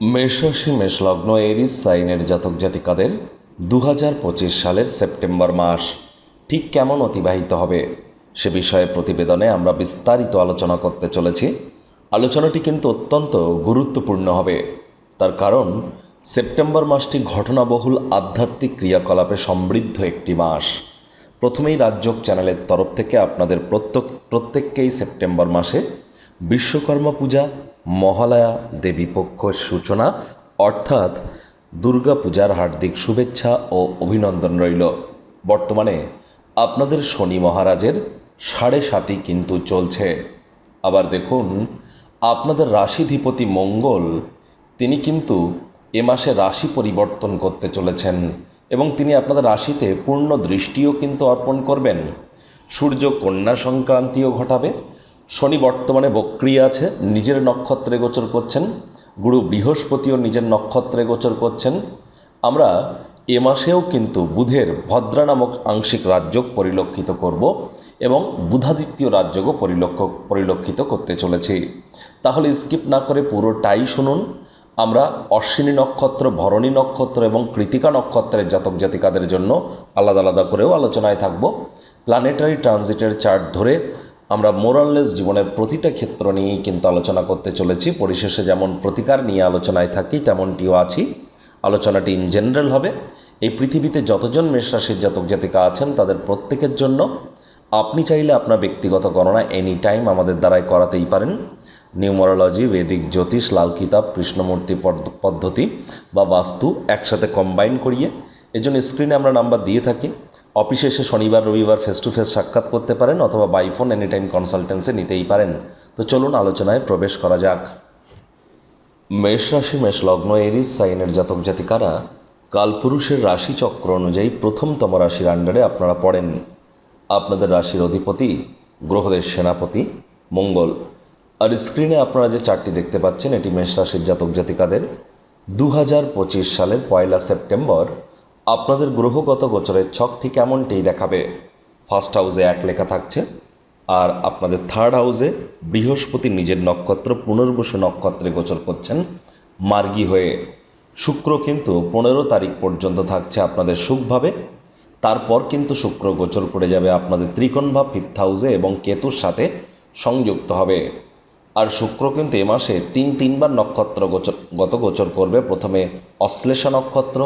মেষরাশি, মেষলগ্ন, এরিস, সাইনের জাতক জাতিকাদের দু হাজার পঁচিশ সালের সেপ্টেম্বর মাস ঠিক কেমন অতিবাহিত হবে সে বিষয়ে প্রতিবেদনে আমরা বিস্তারিত আলোচনা করতে চলেছি। আলোচনাটি কিন্তু অত্যন্ত গুরুত্বপূর্ণ হবে। তার কারণ, সেপ্টেম্বর মাসটি ঘটনাবহুল আধ্যাত্মিক ক্রিয়াকলাপে সমৃদ্ধ একটি মাস। প্রথমেই রাজ্যক চ্যানেলের তরফ থেকে আপনাদের প্রত্যেক, প্রত্যেককেই সেপ্টেম্বর মাসে বিশ্বকর্মা পূজা মহালয়া দেবীপক্ষর সূচনা, অর্থাৎ দুর্গা পূজার হার্দিক শুভেচ্ছা ও অভিনন্দন রইল। বর্তমানে আপনাদের শনি মহারাজের সাড়ে সাতই কিন্তু চলছে। আবার দেখুন, আপনাদের রাশিধিপতি মঙ্গল, তিনি কিন্তু এ মাসে রাশি পরিবর্তন করতে চলেছেন এবং তিনি আপনাদের রাশিতে পূর্ণ দৃষ্টিও কিন্তু অর্পণ করবেন। সূর্য কন্যা সংক্রান্তিও ঘটাবে শনি বর্তমানে বক্রিয়া আছে, নিজের নক্ষত্রে গোচর করছেন, গুরু বৃহস্পতিও নিজের নক্ষত্রে গোচর করছেন। আমরা এ মাসেও কিন্তু বুধের ভদ্রা নামক আংশিক রাজ্যক পরিলক্ষিত করব এবং বুধাদিত্য রাজ্যকও পরিলক্ষ, পরিলক্ষিত করতে চলেছি। তাহলে স্কিপ না করে পুরোটাই শুনুন। আমরা অশ্বিনী নক্ষত্র, ভরণী নক্ষত্র এবং কৃতিকা নক্ষত্রের জাতক জাতিকাদের জন্য আলাদা আলাদা করেও আলোচনায় থাকব। প্ল্যানেটারি ট্রানজিটের চার্ট ধরে আমরা মোরাললেস জীবনের প্রতিটা ক্ষেত্র নিয়েই কিন্তু আলোচনা করতে চলেছি। পরিশেষে যেমন প্রতিকার নিয়ে আলোচনায় থাকি, তেমনটিও আছি। আলোচনাটি ইন জেনারেল হবে। এই পৃথিবীতে যতজন মেষরাশির জাতক জাতিকা আছেন, তাদের প্রত্যেকের জন্য আপনি চাইলে আপনার ব্যক্তিগত গণনা এনি টাইম আমাদের দ্বারাই করাতেই পারেন। নিউমোরোলজি, বেদিক জ্যোতিষ, লাল কিতাব, কৃষ্ণমূর্তি পদ্ধ- পদ্ধতি বা বাস্তু একসাথে কম্বাইন করিয়ে, এজন্য স্ক্রিনে আমরা নাম্বার দিয়ে থাকি। অফিসে এসে শনিবার, রবিবার ফেস টু ফেস সাক্ষাৎ করতে পারেন অথবা by phone any time consultancy নিতেই পারেন। তো চলুন আলোচনায় প্রবেশ করা যাক। মেষ রাশি, মেষ লগ্ন, এরিস, সাইনের জাতক জাতিকারা কালপুরুষের রাশি চক্র অনুযায়ী প্রথমতম রাশির আন্ডারে আপনারা পড়েন। আপনাদের রাশির অধিপতি গ্রহদের সেনাপতি মঙ্গল। আর স্ক্রিনে আপনারা যে চারটি দেখতে পাচ্ছেন, এটি মেষ রাশির জাতক জাতিকাদের দু হাজার পঁচিশ সালের পয়লা সেপ্টেম্বর আপনাদের গ্রহগত গোচরের ছকটি কেমনটি দেখাবে? ফার্স্ট হাউসে এক লেখা থাকছে, আর আপনাদের থার্ড হাউসে বৃহস্পতি নিজের নক্ষত্র পুনর্বসু নক্ষত্রে গোচর করছেন, মার্গী হয়ে। শুক্র কিন্তু পনেরো তারিখ পর্যন্ত থাকছে আপনাদের সুখভাবে তারপর কিন্তু শুক্র গোচর করে যাবে আপনাদের ত্রিকোণ ভাব ফিফথ হাউসে এবং কেতুর সাথে সংযুক্ত হবে। আর শুক্র কিন্তু এ মাসে তিন তিনবার নক্ষত্র গোচর, গত গোচর করবে। প্রথমে অশ্লেষা নক্ষত্র,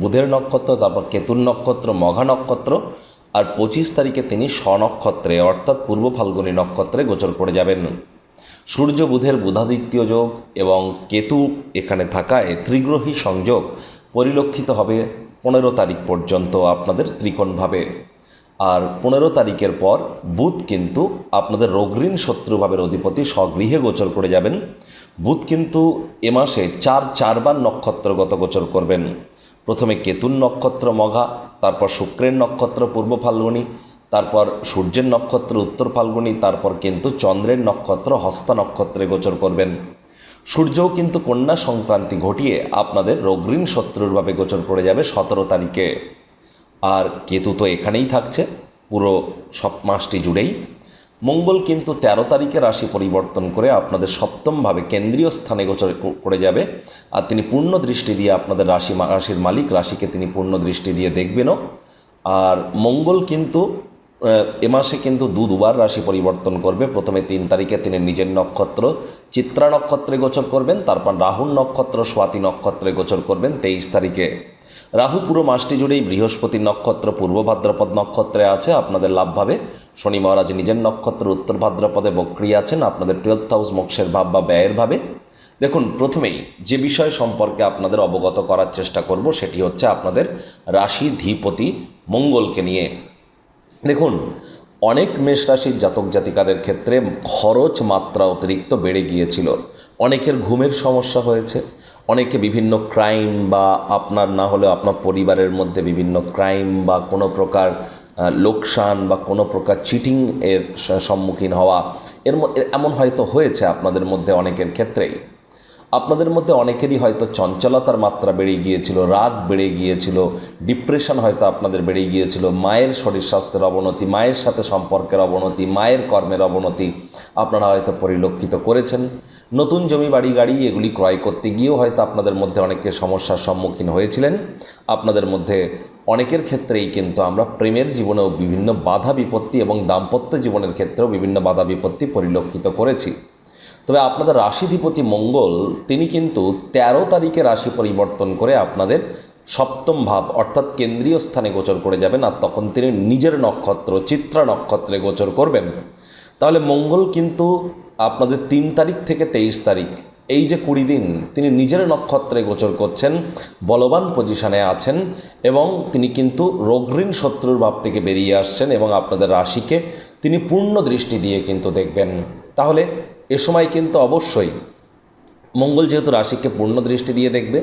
বুধের নক্ষত্র, তারপর কেতুর নক্ষত্র, মঘা নক্ষত্র, আর পঁচিশ তারিখে তিনি স্বনক্ষত্রে, অর্থাৎ পূর্ব ফাল্গুনী নক্ষত্রে গোচর করে যাবেন। সূর্য, বুধের বুধাদিত্য যোগ এবং কেতু এখানে থাকায় ত্রিগ্রহী সংযোগ পরিলক্ষিত হবে পনেরো তারিখ পর্যন্ত আপনাদের ত্রিকোণভাবে। আর পনেরো তারিখের পর বুধ কিন্তু আপনাদের রোগঋণ শত্রুভাবের অধিপতি স্বগৃহে গোচর করে যাবেন। বুধ কিন্তু এ মাসে চার চারবার নক্ষত্রগত গোচর করবেন। প্রথমে কেতুন নক্ষত্র মঘা, তারপর শুক্রের নক্ষত্র পূর্ব ফাল্গুনী, তারপর সূর্যের নক্ষত্র উত্তর ফাল্গুনী, তারপর কিন্তু চন্দ্রের নক্ষত্র হস্তা নক্ষত্রে গোচর করবেন। সূর্যও কিন্তু কন্যা সংক্রান্তি ঘটিয়ে আপনাদের রোগঋণ শত্রুরভাবে গোচর করে যাবে সতেরো তারিখে। আর কেতু তো এখানেই থাকছে, পুরো সব মাসটি জুড়েই। মঙ্গল কিন্তু তেরো তারিখে রাশি পরিবর্তন করে আপনাদের সপ্তমভাবে কেন্দ্রীয় স্থানে গোচর করে যাবে। আর তিনি পূর্ণ দৃষ্টি দিয়ে আপনাদের রাশি রাশির মালিক, রাশিকে তিনি পূর্ণ দৃষ্টি দিয়ে দেখবেনও। আর মঙ্গল কিন্তু এ মাসে কিন্তু দু দুবার রাশি পরিবর্তন করবে। প্রথমে তিন তারিখে তিনি নিজের নক্ষত্র, চিত্রা নক্ষত্রে গোচর করবেন, তারপর রাহুল নক্ষত্র, স্বাতি নক্ষত্রে গোচর করবেন, তেইশ তারিখে। রাহু পুরো মাসটি জুড়েই বৃহস্পতি নক্ষত্র, পূর্ব ভাদ্রপদ নক্ষত্রে আছে, আপনাদের লাভভাবে শনি মহারাজ নিজের নক্ষত্র, উত্তর ভাদ্রপদে বক্রিয় আছেন, আপনাদের টুয়েলথ হাউস মোক্ষের ভাব বা ব্যয়ের ভাবে। দেখুন, প্রথমেই যে বিষয় সম্পর্কে আপনাদের অবগত করার চেষ্টা করব, সেটি হচ্ছে আপনাদের রাশি, ধীপতি, মঙ্গলকে নিয়ে। দেখুন, অনেক মেষ রাশির জাতক জাতিকাদের ক্ষেত্রে খরচ মাত্রা অতিরিক্ত বেড়ে গিয়েছিল। অনেকের ঘুমের সমস্যা হয়েছে অনেকে বিভিন্ন ক্রাইম বা আপনার না হলেও আপনার পরিবারের মধ্যে বিভিন্ন ক্রাইম বা কোনো প্রকার লোকসান বা কোনো প্রকার চিটিং এর সম্মুখীন হওয়া, এর এমন হয়তো হয়েছে আপনাদের মধ্যে অনেকের ক্ষেত্রেই। আপনাদের মধ্যে অনেকেরই হয়তো চঞ্চলতার মাত্রা বেড়ে গিয়েছিল, রাগ বেড়ে গিয়েছিল ডিপ্রেশন হয়তো আপনাদের বেড়ে গিয়েছিল, মায়ের শরীর স্বাস্থ্যের অবনতি, মায়ের সাথে সম্পর্কের অবনতি, মায়ের কর্মের অবনতি আপনারা হয়তো পরিলক্ষিত করেছেন। নতুন জমি, বাড়ি, গাড়ি এগুলি ক্রয় করতে গিয়েও হয়তো আপনাদের মধ্যে অনেকে সমস্যার সম্মুখীন হয়েছিলেন। আপনাদের মধ্যে অনেকের ক্ষেত্রেই কিন্তু আমরা প্রেমের জীবনেও বিভিন্ন বাধা বিপত্তি এবং দাম্পত্য জীবনের ক্ষেত্রেও বিভিন্ন বাধা বিপত্তি পরিলক্ষিত করেছি। তবে আপনাদের রাশিধিপতি মঙ্গল, তিনি কিন্তু ১৩ তারিখে রাশি পরিবর্তন করে আপনাদের সপ্তম ভাব অর্থাৎ কেন্দ্রীয় স্থানে গোচর করে যাবেন আর তখন তিনি নিজের নক্ষত্র, চিত্রা নক্ষত্রে গোচর করবেন। তাহলে মঙ্গল কিন্তু আপনাদের তিন তারিখ থেকে তেইশ তারিখ। এই যে কুড়ি দিন, তিনি নিজের নক্ষত্রে গোচর করছেন, বলবান পজিশনে আছেন এবং তিনি কিন্তু রোগঋণ শত্রুর ভাব থেকে বেরিয়ে আসছেন এবং আপনাদের রাশিকে তিনি পূর্ণ দৃষ্টি দিয়ে কিন্তু দেখবেন। তাহলে এ সময় কিন্তু অবশ্যই মঙ্গল যেহেতু রাশিকে পূর্ণ দৃষ্টি দিয়ে দেখবে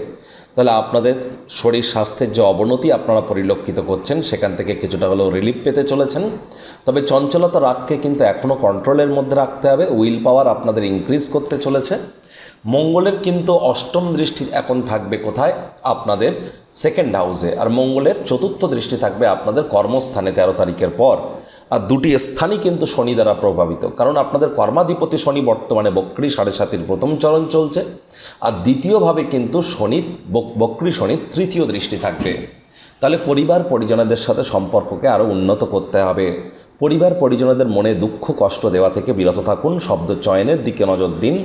তাহলে আপনাদের শরীর স্বাস্থ্যের যে অবনতি আপনারা পরিলক্ষিত করছেন, সেখান থেকে কিছুটা হলেও রিলিফ পেতে চলেছেন। তবে চঞ্চলতা রাগকে কিন্তু এখনও কন্ট্রোলের মধ্যে রাখতে হবে। উইল পাওয়ার আপনাদের ইনক্রিজ করতে চলেছে। মঙ্গলের কিন্তু অষ্টম দৃষ্টি এখন থাকবে কোথায়? আপনাদের সেকেন্ড হাউসে আর মঙ্গলের চতুর্থ দৃষ্টি থাকবে আপনাদের কর্মস্থানে তেরো তারিখের পর। আর দুটি স্থানই কিন্তু শনি দ্বারা প্রভাবিত। কারণ আপনাদের কর্মাধিপতি শনি বর্তমানে বক্রি সাড়ে সাতির প্রথম চরণ চলছে, আর দ্বিতীয়ভাবে কিন্তু শনি বক- বক্রি শনি তৃতীয় দৃষ্টি থাকবে। তাহলে পরিবার পরিজনদের সাথে সম্পর্ককে আরও উন্নত করতে হবে। পরিবার পরিজনদের মনে দুঃখ, কষ্ট দেওয়া থেকে বিরত থাকুন। শব্দ চয়নের দিকে নজর দিন।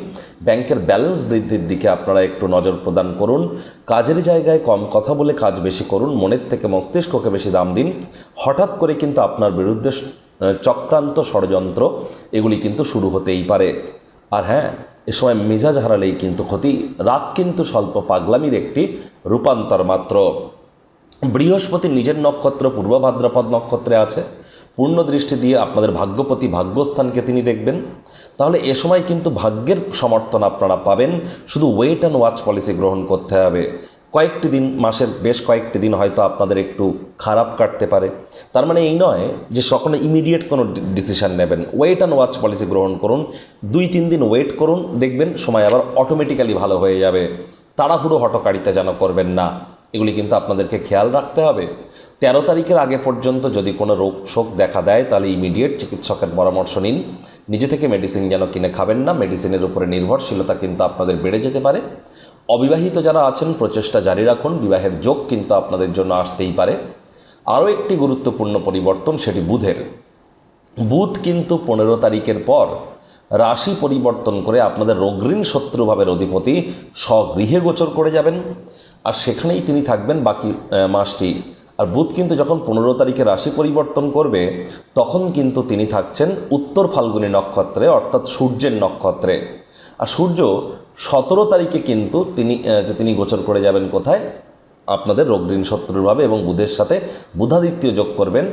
ব্যাংকের ব্যালেন্স বৃদ্ধির দিকে আপনারা একটু নজর প্রদান করুন। কাজের জায়গায় কম কথা বলে কাজ বেশি করুন। মনের থেকে মস্তিষ্ককে বেশি দাম দিন। হঠাৎ করে কিন্তু আপনার বিরুদ্ধে চক্রান্ত ষড়যন্ত্র, এগুলি কিন্তু শুরু হতেই পারে। আর হ্যাঁ এ সময় মেজাজ হারালেই কিন্তু ক্ষতি। রাগ কিন্তু স্বল্প পাগলামির একটি রূপান্তর মাত্র। বৃহস্পতি নিজের নক্ষত্র, পূর্ব ভাদ্রপদ নক্ষত্রে আছে। পূর্ণ দৃষ্টি দিয়ে আপনাদের ভাগ্যপতি ভাগ্যস্থানকে তিনি দেখবেন। তাহলে এ সময় কিন্তু ভাগ্যের সমর্থন আপনারা পাবেন। শুধু ওয়েট অ্যান্ড ওয়াচ পলিসি গ্রহণ করতে হবে। কয়েকটি দিন, মাসের বেশ কয়েকটি দিন হয়তো আপনাদের একটু খারাপ কাটতে পারে। তার মানে এই নয় যে সকলে ইমিডিয়েট কোনো ডিসিশন নেবেন। ওয়েট অ্যান্ড ওয়াচ পলিসি গ্রহণ করুন। দুই, তিন দিন ওয়েট করুন। দেখবেন সময় আবার অটোমেটিক্যালি ভালো হয়ে যাবে। তাড়াহুড়ো হটকারিতা যেন করবেন না। এগুলি কিন্তু আপনাদেরকে খেয়াল রাখতে হবে। তেরো তারিখের আগে পর্যন্ত যদি কোনো রোগ শোক দেখা দেয়, তাহলে ইমিডিয়েট চিকিৎসকের পরামর্শ নিন। নিজে থেকে মেডিসিন যেন কিনে খাবেন না, মেডিসিনের উপরে নির্ভরশীলতা কিন্তু আপনাদের বেড়ে যেতে পারে। অবিবাহিত যারা আছেন, প্রচেষ্টা জারি রাখুন, বিবাহের যোগ কিন্তু আপনাদের জন্য আসতেই পারে। আরও একটি গুরুত্বপূর্ণ পরিবর্তন, সেটি বুধের। বুধ কিন্তু পনেরো তারিখের পর রাশি পরিবর্তন করে আপনাদের রোগঋণ শত্রুভাবের অধিপতি স্বগৃহে গোচর করে যাবেন। আর সেখানেই তিনি থাকবেন বাকি মাসটি। আর বুধ কিন্তু যখন পনেরো তারিখে রাশি পরিবর্তন করবে, তখন কিন্তু তিনি থাকছেন উত্তর ফাল্গুনী নক্ষত্রে, অর্থাৎ সূর্যের নক্ষত্রে। আর সূর্য সতেরো তারিখে কিন্তু তিনি তিনি গোচর করে যাবেন কোথায়? আপনাদের রোগঋণ শত্রুরভাবে এবং বুধের সাথে বুধাদিত্য যোগ করবেন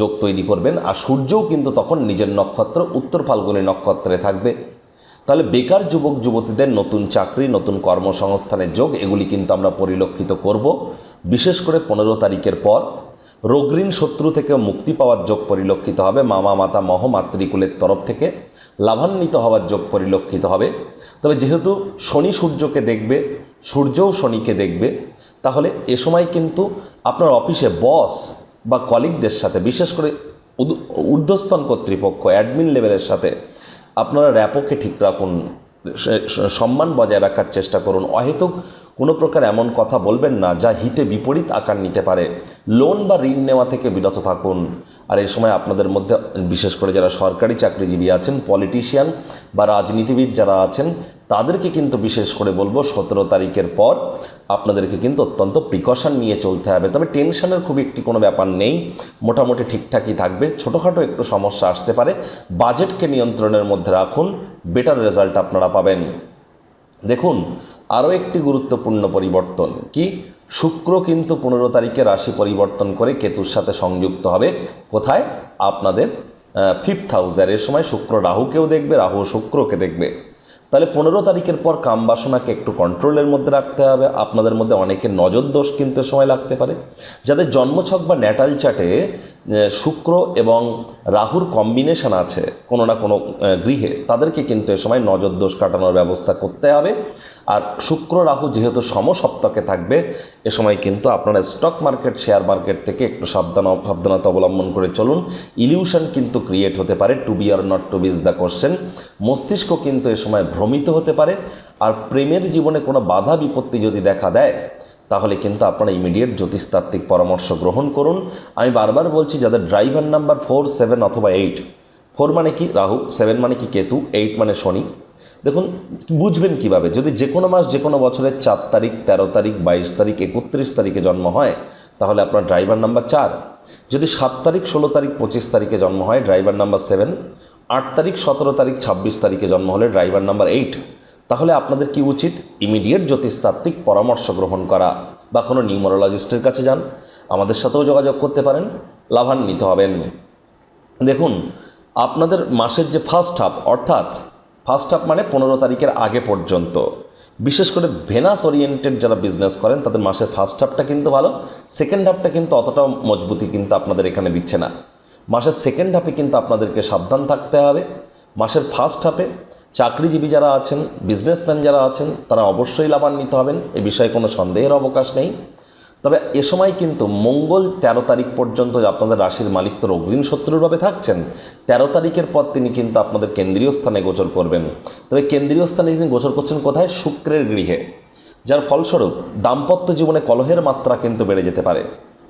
যোগ তৈরি করবেন। আর সূর্যও কিন্তু তখন নিজের নক্ষত্র উত্তর ফাল্গুনী নক্ষত্রে থাকবে। তাহলে বেকার যুবক, যুবতীদের নতুন চাকরি, নতুন কর্মসংস্থানের যোগ, এগুলি কিন্তু আমরা পরিলক্ষিত করব। বিশেষ করে পনেরো তারিখের পর রোগঋণ শত্রু থেকে মুক্তি পাওয়ার যোগ পরিলক্ষিত হবে। মামা, মাতা, মহ, মাতৃকুলের তরফ থেকে লাভান্বিত হওয়ার যোগ পরিলক্ষিত হবে। তবে যেহেতু শনি সূর্যকে দেখবে, সূর্যও শনিকে দেখবে, তাহলে এ সময় কিন্তু আপনার অফিসে বস বা কলিগদের সাথে, বিশেষ করে ঊর্ধ্বস্তন কর্তৃপক্ষ, অ্যাডমিন লেভেলের সাথে আপনারা র্যাপোকে ঠিক রাখুন সম্মান বজায় রাখার চেষ্টা করুন। অহেতুক কোনো প্রকার এমন কথা বলবেন না যা হিতে বিপরীত আকার নিতে পারে। লোন বা ঋণ নেওয়া থেকে বিরত থাকুন। আর এই সময় আপনাদের মধ্যে, বিশেষ করে যারা সরকারি চাকরিজীবী আছেন পলিটিশিয়ান বা রাজনীতিবিদ যারা আছেন তাদেরকে কিন্তু বিশেষ করে বলব, সতেরো তারিখের পর আপনাদেরকে কিন্তু অত্যন্ত প্রিকশন নিয়ে চলতে হবে। তবে টেনশনের খুব একটি কোনো ব্যাপার নেই, মোটামুটি ঠিকঠাকই থাকবে। ছোটোখাটো একটু সমস্যা আসতে পারে। বাজেটকে নিয়ন্ত্রণের মধ্যে রাখুন বেটার রেজাল্ট আপনারা পাবেন। দেখুন, আরও একটি গুরুত্বপূর্ণ পরিবর্তন কি? শুক্র কিন্তু পনেরো তারিখে রাশি পরিবর্তন করে কেতুর সাথে সংযুক্ত হবে। কোথায়? আপনাদের ফিফথ হাউসের এর সময় শুক্র রাহুকেও দেখবে, রাহু শুক্রকে দেখবে। তাহলে পনেরো তারিখের পর কাম বাসনাকে একটু কন্ট্রোলের মধ্যে রাখতে হবে। আপনাদের মধ্যে অনেকের নজর দোষ কিন্তু সময় লাগতে পারে। যাদের জন্মছক বা ন্যাটাল চাটে শুক্র এবং রাহুর কম্বিনেশন আছে, কোনো না কোনো গৃহে। তাদেরকে কিন্তু এ সময় নজর দোষ কাটানোর ব্যবস্থা করতে হবে। আর শুক্র রাহু যেহেতু সমসপ্তকে থাকবে, এ সময় কিন্তু আপনারা স্টক মার্কেট শেয়ার মার্কেট থেকে একটু সাবধান, সাবধানতা অবলম্বন করে চলুন। ইলিউশন কিন্তু ক্রিয়েট হতে পারে to be or not to be the question মস্তিষ্ক কিন্তু এ সময় ভ্রমিত হতে পারে। আর প্রেমের জীবনে কোনো বাধা বিপত্তি যদি দেখা দেয় তাহলে কিন্তু আপনারা ইমিডিয়েট জ্যোতিষতাত্ত্বিক পরামর্শ গ্রহণ করুন। আমি বারবার বলছি, যাদের ড্রাইভার নাম্বার ফোর সেভেন অথবা এইট ফোর মানে কি? রাহু সেভেন মানে কি? কেতু এইট মানে শনি। দেখুন, বুঝবেন কীভাবে? যদি যে কোনো মাস যে কোনো বছরের চার তারিখ, তেরো তারিখ, বাইশ তারিখ, একত্রিশ তারিখে জন্ম হয়, তাহলে আপনার ড্রাইভার নাম্বার চার। যদি সাত তারিখ, ষোলো তারিখ, পঁচিশ তারিখে জন্ম হয় ড্রাইভার নাম্বার সেভেন আট তারিখ, সতেরো তারিখ, ছাব্বিশ তারিখে জন্ম হলে ড্রাইভার নাম্বার এইট তাহলে আপনাদের কি উচিত? ইমিডিয়েট জ্যোতিষতাত্ত্বিক পরামর্শ গ্রহণ করা। বা কোনো নিউমোরোলজিস্টের কাছে যান। আমাদের সাথেও যোগাযোগ করতে পারেন। লাভান্বিত হবেন। দেখুন, আপনাদের মাসের যে ফার্স্ট হাফ অর্থাৎ ফার্স্ট হাফ মানে পনেরো তারিখের আগে পর্যন্ত। বিশেষ করে ভেনাস ওরিয়েন্টেড যারা বিজনেস করেন, তাদের মাসের ফার্স্ট হাফটা কিন্তু ভালো। সেকেন্ড হাফটা কিন্তু অতটাও মজবুতি কিন্তু আপনাদের এখানে দিচ্ছে না। মাসের সেকেন্ড হাফে কিন্তু আপনাদেরকে সাবধান থাকতে হবে। মাসের ফার্স্ট হাফে চাকরিজীবী যারা আছেন বিজনেসম্যান যারা আছেন, তারা অবশ্যই লাভান্বিত হবেন। এ বিষয়ে কোনো সন্দেহের অবকাশ নেই। তবে এ সময় কিন্তু মঙ্গল তেরো তারিখ পর্যন্ত আপনাদের রাশির মালিক তো অগ্রিম শত্রুরভাবে থাকছেন, তেরো তারিখের পর তিনি কিন্তু আপনাদের কেন্দ্রীয় স্থানে গোচর করবেন। তবে কেন্দ্রীয় স্থানে তিনি গোচর করছেন কোথায়? শুক্রের গৃহে। যার ফলস্বরূপ দাম্পত্য জীবনে কলহের মাত্রা কিন্তু বেড়ে যেতে পারে।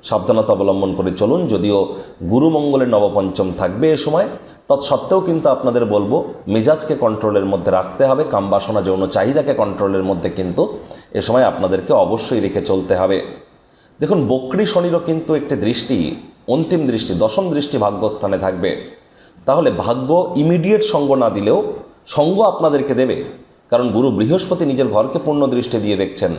সাবধানতা অবলম্বন করে চলুন, যদিও গুরু মঙ্গলের নবপঞ্চম থাকবে এ সময়। তৎসত্ত্বেও কিন্তু আপনাদের বলব, মেজাজকে কন্ট্রোলের মধ্যে রাখতে হবে কামবাসনা যৌন চাহিদাকে কন্ট্রোলের মধ্যে কিন্তু এ সময় আপনাদেরকে অবশ্যই রেখে চলতে হবে। দেখুন, বক্রি শনিরও কিন্তু একটি দৃষ্টি, অন্তিম দৃষ্টি, দশম দৃষ্টি ভাগ্যস্থানে থাকবে। তাহলে ভাগ্য ইমিডিয়েট সঙ্গ না দিলেও সঙ্গ আপনাদেরকে দেবে, কারণ গুরু বৃহস্পতি নিজের ঘরকে পূর্ণ দৃষ্টি দিয়ে দেখছেন।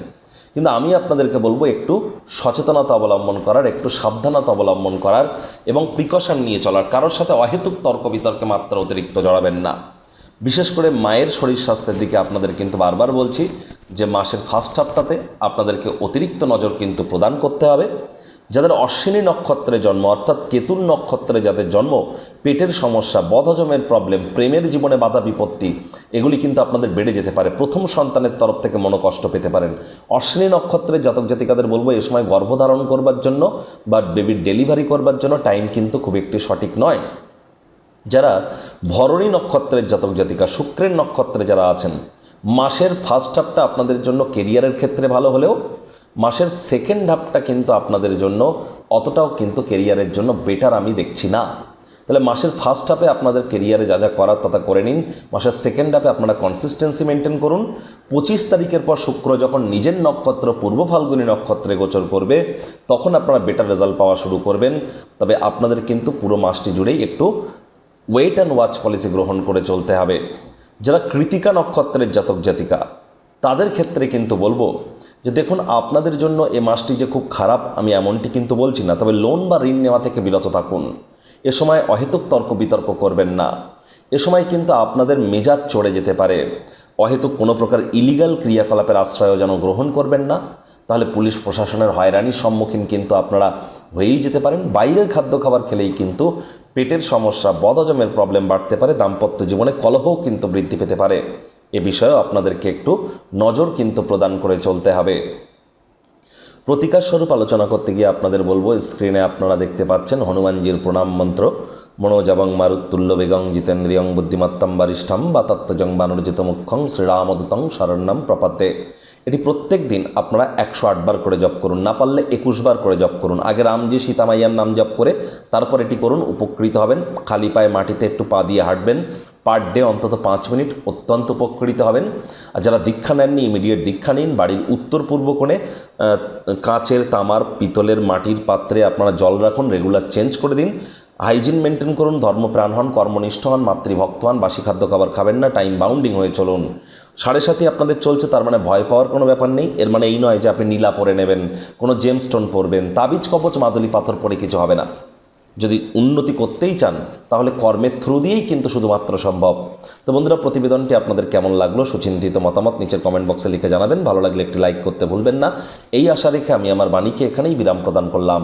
কিন্তু আমি আপনাদেরকে বলব একটু সচেতনতা অবলম্বন করার, একটু সাবধানতা অবলম্বন করার এবং প্রিকশন নিয়ে চলার। কারোর সাথে অহেতুক তর্ক বিতর্কে মাত্রা অতিরিক্ত জড়াবেন না। বিশেষ করে মায়ের শরীর স্বাস্থ্যের দিকে আপনাদের কিন্তু বারবার বলছি যে মাসের ফার্স্ট হাফটাতে আপনাদেরকে অতিরিক্ত নজর কিন্তু প্রদান করতে হবে। যাদের অশ্বিনী নক্ষত্রে জন্ম, অর্থাৎ কেতুর নক্ষত্রে যাদের জন্ম, পেটের সমস্যা, বদহজমের প্রবলেম প্রেমের জীবনে বাধা বিপত্তি, এগুলি কিন্তু আপনাদের বেড়ে যেতে পারে। প্রথম সন্তানের তরফ থেকে মনোকষ্ট পেতে পারেন। অশ্বিনী নক্ষত্রের জাতক জাতিকাদের বলব, এ সময় গর্ভধারণ করবার জন্য বা বেবির ডেলিভারি করবার জন্য টাইম কিন্তু খুব একটি সঠিক নয়। যারা ভরণী নক্ষত্রের জাতক জাতিকা, শুক্রের নক্ষত্রে যারা আছেন, মাসের ফার্স্ট হাফটা আপনাদের জন্য কেরিয়ারের ক্ষেত্রে ভালো হলেও মাসের সেকেন্ড হাফটা কিন্তু আপনাদের জন্য অতটাও কিন্তু কেরিয়ারের জন্য বেটার আমি দেখছি না। তাহলে মাসের ফার্স্ট হাফে আপনাদের কেরিয়ারে যা যা করার তা তা করে নিন। মাসের সেকেন্ড হাফে আপনারা কনসিস্টেন্সি মেনটেন করুন। পঁচিশ তারিখের পর শুক্র যখন নিজের নক্ষত্র, পূর্ব ফাল্গুনী নক্ষত্রে গোচর করবে, তখন আপনারা বেটার রেজাল্ট পাওয়া শুরু করবেন। তবে আপনাদের কিন্তু পুরো মাসটি জুড়েই একটু ওয়েট অ্যান্ড ওয়াচ পলিসি গ্রহণ করে চলতে হবে। যারা কৃতিকা নক্ষত্রের জাতক জাতিকা তাদের ক্ষেত্রে কিন্তু বলব যে দেখুন, আপনাদের জন্য এ মাসটি যে খুব খারাপ, আমি এমনটি কিন্তু বলছি না, তবে লোন বা ঋণ নেওয়া থেকে বিরত থাকুন। এ সময় অহেতুক তর্ক বিতর্ক করবেন না। এ সময় কিন্তু আপনাদের মেজাজ চড়ে যেতে পারে। অহেতুক কোনো প্রকার ইলিগাল ক্রিয়াকলাপের আশ্রয়ও যেন গ্রহণ করবেন না। তাহলে পুলিশ প্রশাসনের হয়রানির সম্মুখীন কিন্তু আপনারা হয়েই যেতে পারেন। বাইরের খাদ্য খাবার খেলেই কিন্তু পেটের সমস্যা, বদহজমের প্রবলেম বাড়তে পারে, দাম্পত্য জীবনে কলহও কিন্তু বৃদ্ধি পেতে পারে। এ বিষয়েও আপনাদেরকে একটু নজর কিন্তু প্রদান করে চলতে হবে। প্রতিকার স্বরূপ আলোচনা করতে গিয়ে আপনাদের বলব, স্ক্রিনে আপনারা দেখতে পাচ্ছেন হনুমানজির প্রণাম মন্ত্র। মনোজাবং মারুত্তুল্য বেগং জিতেন্দ্রিয়ং বুদ্ধিমত্তম বারিষ্ঠাম বা তত্ত্বজং বানরজিত মুখ্যং শ্রীরামদূতং শরণ্যম প্রপাতে এটি প্রত্যেক দিন আপনারা একশো আটবার করে জপ করুন, না পারলে একুশ বার করে জপ করুন। আগে রামজি সীতামাইয়ার নাম জপ করে তারপর এটি করুন, উপকৃত হবেন, খালি পায়ে মাটিতে একটু পা দিয়ে হাঁটবেন পার ডে অন্তত পাঁচ মিনিট অত্যন্ত উপকৃত হবেন। আর যারা দীক্ষা নেননি ইমিডিয়েট দীক্ষা নিন, বাড়ির উত্তর পূর্ব কোণে কাঁচের তামার, পিতলের মাটির পাত্রে আপনারা জল রাখুন রেগুলার চেঞ্জ করে দিন। হাইজিন মেনটেন করুন, ধর্মপ্রাণ হন, কর্মনিষ্ঠ হন, মাতৃভক্ত হন, বাসি খাদ্য খাবার খাবেন না টাইম বাউন্ডিং হয়ে চলুন। সাড়ে সাথে আপনাদের চলছে, তার মানে ভয় পাওয়ার কোনো ব্যাপার নেই। এর মানে এই নয় যে আপনি নীলা পরে নেবেন, কোনো জেম স্টোন পরবেন, তাবিজ, কবচ, মাদুলি, পাথর পরে কিছু হবে না। যদি উন্নতি করতেই চান, তাহলে কর্মের থ্রু দিয়েই কিন্তু শুধুমাত্র সম্ভব। তো বন্ধুরা, প্রতিবেদনটি আপনাদের কেমন লাগল সুচিন্তিত মতামত নিচের কমেন্ট বক্সে লিখে জানাবেন। ভালো লাগলে একটি লাইক করতে ভুলবেন না। এই আশা রেখে আমি আমার বাণীকে এখানেই বিরাম প্রদান করলাম।